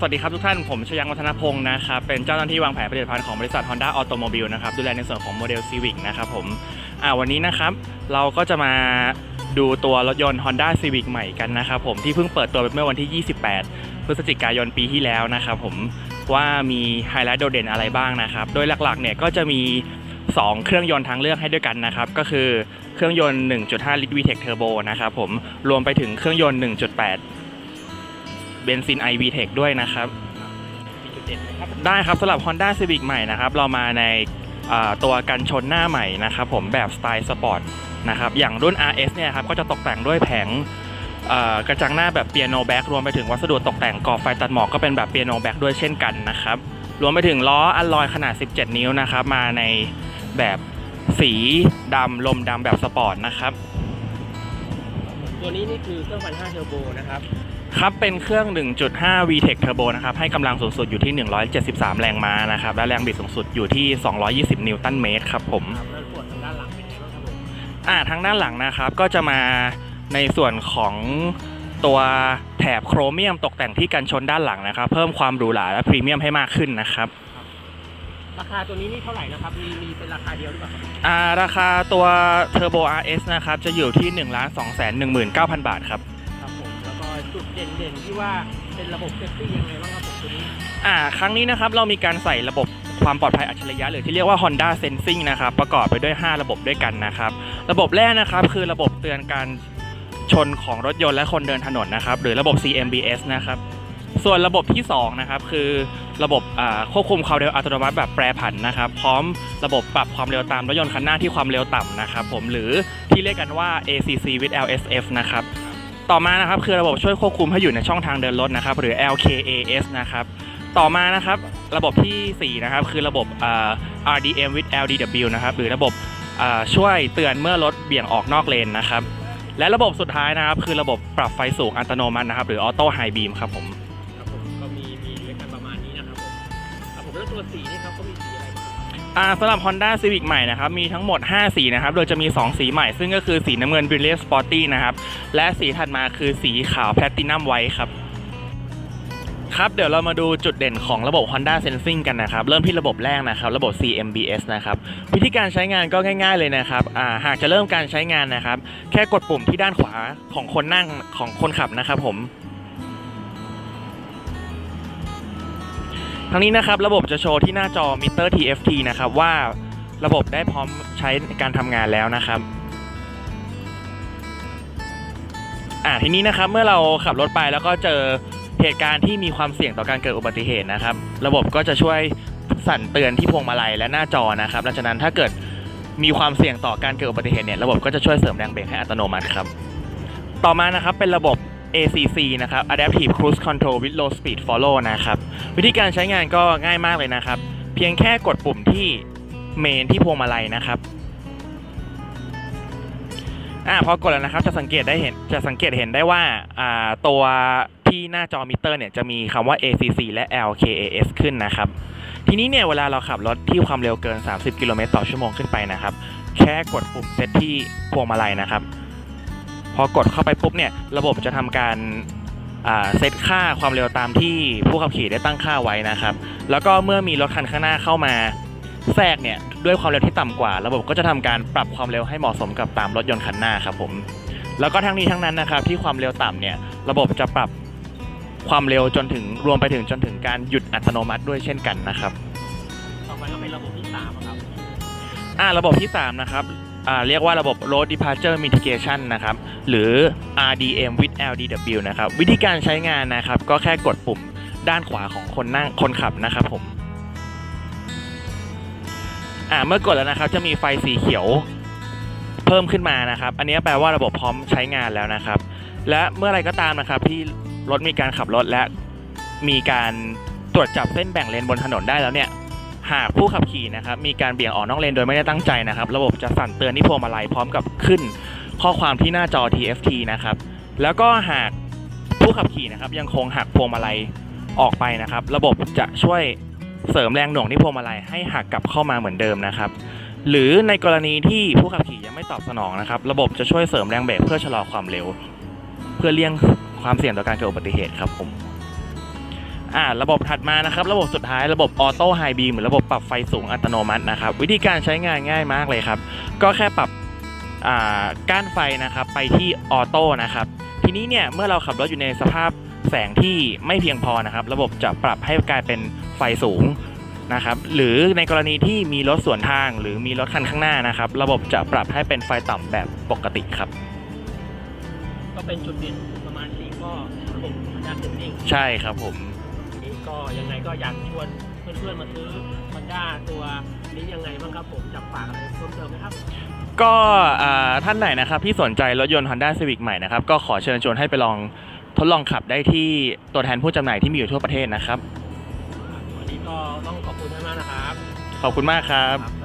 สวัสดีครับทุกท่าน ผมชยังวัฒนพงศ์นะครับเป็นเจ้าหน้าที่วางแผนผลิตภัณฑ์ของบริษัท Honda Automobile นะครับดูแลในส่วนของโมเดล Civic นะครับผมอ่าวันนี้นะครับเราก็จะมาดูตัวรถยนต์ Honda Civic ใหม่กันนะครับผมที่เพิ่งเปิดตัวไปเมื่อวันที่ 28 พฤศจิกายนปีที่แล้วนะครับผมว่ามีไฮไลท์โดดเด่นอะไรบ้างนะครับโดยหลักๆเนี่ยก็จะมี 2 เครื่องยนต์ทางเลือกให้ด้วยกันนะครับก็คือเครื่องยนต์ 1.5 ลิตร VTEC Turbo นะครับผมรวมไปถึงเครื่องยนต์ 1.8 เบนซิน i VTEC ด้วยนะครับมีจุดเด่นไหมครับ ได้ครับสำหรับ Honda Civic ใหม่นะครับ เรามาในอ่าตัวกันชนหน้าใหม่นะครับ ผมแบบสไตล์สปอร์ตนะครับ อย่างรุ่น RS เนี่ยครับก็จะตกแต่งด้วยแผงเอ่อกระจังหน้าแบบเปียโนแบ็กรวมไปถึงวัสดุตกแต่งกรอบไฟตัดหมอกก็เป็นแบบเปียโนแบ็กด้วยเช่นกันนะครับ รวมไปถึงล้ออัลลอยขนาด 17 นิ้วนะครับ มาในแบบสีดำลมดำแบบสปอร์ตนะครับ ตัวนี้นี่คือเครื่องพันห้าเทอร์โบนะครับ ครับเป็นเครื่อง 1.5 VTEC Turbo นะครับ ให้กำลังสูงสุดอยู่ที่ 173 แรงม้านะครับ และแรงบิดสูงสุดอยู่ที่ 220 นิวตันเมตรครับผมครับแล้วส่วนทางด้านหลังเป็นไงบ้างครับผมอ่าทางด้านหลังนะครับก็จะมาในส่วนของตัวแถบโครเมียมตกแต่งที่กันชนด้านหลังนะครับ เพิ่มความหรูหราและพรีเมียมให้มากขึ้นนะครับราคาตัวนี้นี่เท่าไหร่นะครับ มีมีเป็นราคาเดียวหรือเปล่าครับอ่าราคาตัว Turbo RS นะครับจะอยู่ที่ 1 2 1 9 0 0 0 บาทครับ เด่นๆที่ว่าเป็นระบบเซฟตี้ยังไงบ้างครับผมตัวนี้อ่าครั้งนี้นะครับเรามีการใส่ระบบความปลอดภัยอัจฉริยะหรือที่เรียกว่า Honda Sensing นะครับประกอบไปด้วย 5 ระบบด้วยกันนะครับ ระบบแรกนะครับคือระบบเตือนการชนของรถยนต์และคนเดินถนนนะครับ หรือระบบ CMBS นะครับ ส่วนระบบที่ 2 นะครับ คือระบบควบคุมความเร็วอัตโนมัติแบบแปรผันนะครับ พร้อมระบบปรับความเร็วตามรถยนต์คันหน้าที่ความเร็วต่ำนะครับผมหรือที่เรียกกันว่า ACC with LSF นะครับ ต่อมานะครับคือระบบช่วยควบคุมให้อยู่ในช่องทางเดินรถนะครับหรือ LKAS นะครับต่อมานะครับระบบทีสี่ 4 นะครับ คือระบบ RDM with LDW นะครับหรือระบบช่วยเตือนเมื่อรถเบี่ยงออกนอกเลนนะครับ และระบบสุดท้ายนะครับ คือระบบปรับไฟสูงอัตโนมัตินะครับ หรือ Auto High Beam ครับผมครับผมก็มีมีด้วยกันประมาณนี้นะครับผมครับผมแล้วตัวสีนี่ครับก็มี สีอะไรบ้างครับอ่าสำหรับ Honda Civic ใหม่นะครับมีทั้งหมด 5 สีนะครับโดยจะมี 2 สีใหม่ ซึ่งก็คือสีน้ำเงิน Brilliant Sporty นะครับและสีถัดมาคือสีขาว Platinum White ครับครับเดี๋ยวเรามาดูจุดเด่นของระบบ Honda Sensing กันนะครับ เริ่มที่ระบบแรกนะครับระบบ CMBS นะครับวิธีการใช้งานก็ง่าย ๆเลยนะครับอ่าหากจะเริ่มการใช้งานนะครับ แค่กดปุ่มที่ด้านขวาของคนนั่งของคนขับนะครับผม ทั้งนี้นะครับระบบจะโชว์ที่หน้าจอมิเตอร์ TFT นะครับว่าระบบได้พร้อมใช้ในการทำงานแล้วนะครับอ่าทีนี้นะครับเมื่อเราขับรถไปแล้วก็เจอเหตุการณ์ที่มีความเสี่ยงต่อการเกิดอุบัติเหตุนะครับ ระบบก็จะช่วยสั่นเตือนที่พวงมาลัยและหน้าจอนะครับหลังจากนั้นถ้าเกิดมีความเสี่ยงต่อการเกิดอุบัติเหตุเนี่ยระบบก็จะช่วยเสริมแรงเบรกให้อัตโนมัติครับ ต่อมานะครับเป็นระบบ ACC นะครับ Adaptive Cruise Control with Low Speed Follow นะครับ วิธีการใช้งานก็ง่ายมากเลยนะครับ เพียงแค่กดปุ่มที่เมนที่พวงมาลัยนะครับอ่าพอกดแล้วนะครับจะสังเกตได้เห็นจะสังเกตเห็นได้ว่าอ่าตัวที่หน้าจอมิเตอร์เนี่ยจะมีคำว่า ACC และ LKAS ขึ้นนะครับ ทีนี้เนี่ยเวลาเราขับรถที่ความเร็วเกิน 30 กิโลเมตรต่อชั่วโมงขึ้นไปนะครับ แค่กดปุ่มเซตที่พวงมาลัยนะครับ อกดเข้าไปปุ๊บเนี่ยระบบจะทำการอ่าเซตค่าความเร็วตามที่ผู้ขับขี่ได้ตั้งค่าไว้นะครับ แล้วก็เมื่อมีรถคันข้างหน้าเข้ามาแทรกเนี่ยด้วยความเร็วที่ต่ำกว่า ระบบก็จะทำการปรับความเร็วให้เหมาะสมกับตามรถยนต์คันหน้าครับผมแล้วก็ทั้งนี้ทั้งนั้นนะครับที่ความเร็วต่ำเนี่ยระบบจะปรับความเร็วจนถึงรวมไปถึงจนถึงการหยุดอัตโนมัติด้วยเช่นกันนะครับ ต่อไปก็เป็นระบบที่สามอะครับอ่าระบบที่3นะครับอ่า เรียกว่าระบบ Road Departure Mitigation นะครับ หรือ RDM with LDW นะครับ วิธีการใช้งานนะครับ ก็แค่กดปุ่มด้านขวาของคนนั่งคนขับนะครับผมอ่าเมื่อกดแล้วนะครับ จะมีไฟสีเขียวเพิ่มขึ้นมานะครับ อันนี้แปลว่าระบบพร้อมใช้งานแล้วนะครับ และเมื่อไรก็ตามนะครับ ที่รถมีการขับรถและมีการตรวจจับเส้นแบ่งเลนบนถนนได้แล้วเนี่ย หากผู้ขับขี่นะครับมีการเบี่ยงออกนอกเลนโดยไม่ได้ตั้งใจนะครับ ระบบจะสั่นเตือนที่พวงมาลัยพร้อมกับขึ้น ข้อความที่หน้าจอ TFT นะครับแล้วก็หากผู้ขับขี่นะครับยังคงหักพวงมาลัยออกไปนะครับ ระบบจะช่วยเสริมแรงหน่วงที่พวงมาลัยให้หักกลับเข้ามาเหมือนเดิมนะครับหรือในกรณีที่ผู้ขับขี่ยังไม่ตอบสนองนะครับ ระบบจะช่วยเสริมแรงเบรกเพื่อชะลอความเร็ว เพื่อเลี่ยงความเสี่ยงต่อการเกิดอุบัติเหตุครับผม อ่าระบบถัดมานะครับ ระบบสุดท้ายระบบออโต้ไฮบีมหรือระบบปรับไฟสูงอัตโนมัตินะครับ วิธีการใช้งานง่ายมากเลยครับ ก็แค่ปรับอ่าก้านไฟนะครับไปที่ออโต้นะครับ ทีนี้เนี่ยเมื่อเราขับรถอยู่ในสภาพแสงที่ไม่เพียงพอนะครับ ระบบจะปรับให้กลายเป็นไฟสูงนะครับ หรือในกรณีที่มีรถสวนทาง หรือมีรถคันข้างหน้านะครับ ระบบจะปรับให้เป็นไฟต่ำแบบปกติครับ ก็เป็นจุดเด่นประมาณนี้ก็ระบบด้านเซนซิงใช่ครับผมนี้ ก็ยังไงก็อยากชวนเพื่อนๆมาซื้อ Honda ตัวนี้ยังไงบ้างครับผมจับฝากอะไรเพิ่มเติมไหมครับ ก็อ่าท่านไหนนะครับที่สนใจรถยนต์ Honda Civic ใหม่นะครับ ก็ขอเชิญชวนให้ไปลองทดลองขับได้ที่ตัวแทนผู้จำหน่ายที่มีอยู่ทั่วประเทศนะครับ วันนี้ก็ต้องขอบคุณท่านมากนะครับ ขอบคุณมากครับครับ